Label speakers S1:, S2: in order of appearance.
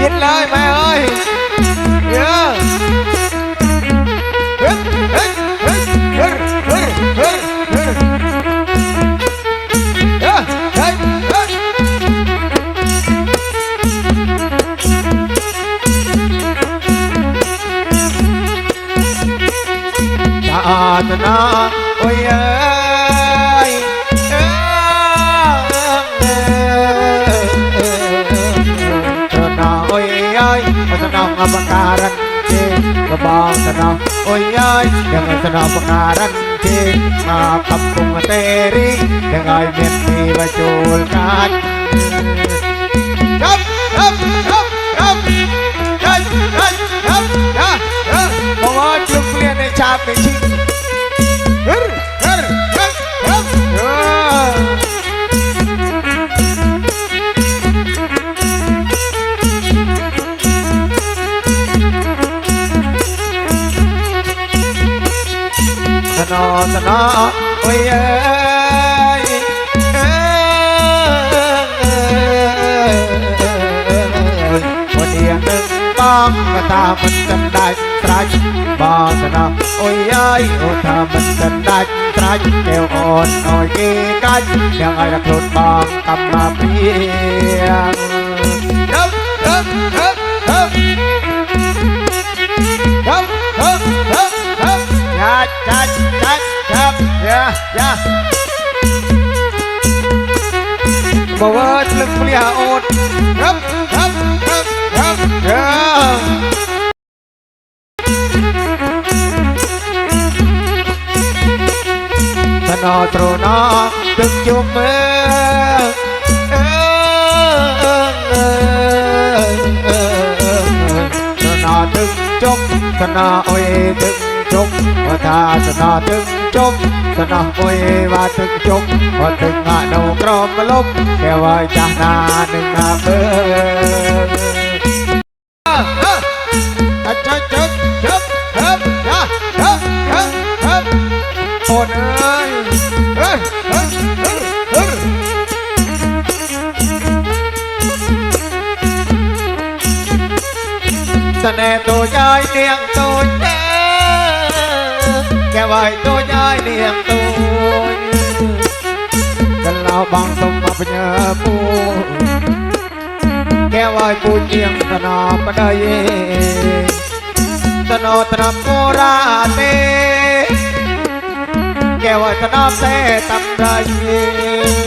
S1: Nhìn lời mẹ ơi. Yeah Tatna, oh yeah. అవకారంచే బాగుంటున్నా ఒయ్యాయ్ ఎమసిన అవకారం చే మా పప్పుమ తేరి ఎంగాయ్ మెత్తి వచోల్ కాట్ สนอสนอโอ้ยเอ้ยเอ้ยวันนี้หนึ่งบ้องก็ตามันจำได้ตรายบอสนอโอ้ยเอ้ยโอ้ถ้ามันจำได้ตรายแก้วอ่อนน้อยกี่กันยังไงละครุนบองกำมาเพียง Jack, Jack. Yeah, yeah. បើវើលឹកព្រះអូនរឹបរឹបរឹបរឹបយ៉ាតណោត្រណោទឹកជុំមើអឺអឺអឺត្រណោទឹកជុំតណោអុយទឹក ជុកអថាសនទឹកជុកសនអុយវាទឹកជុកអត់ទឹកអាដូក្រមលប់កែវឲ្យចាស់ណានឹងណាមើអាចាចុកជុកជុកណាជុកជុកជុកអូនអើយអើយអើយអើយតណែតូចឲ្យនាងតូចទេ ហើយដូចហើយនាងទូចកន្លោបងសុំបញ្ញាពូកែវហើយពូជាងស្នបដីស្នោត្រមោរាទេកែវហើយស្នបទេតំដី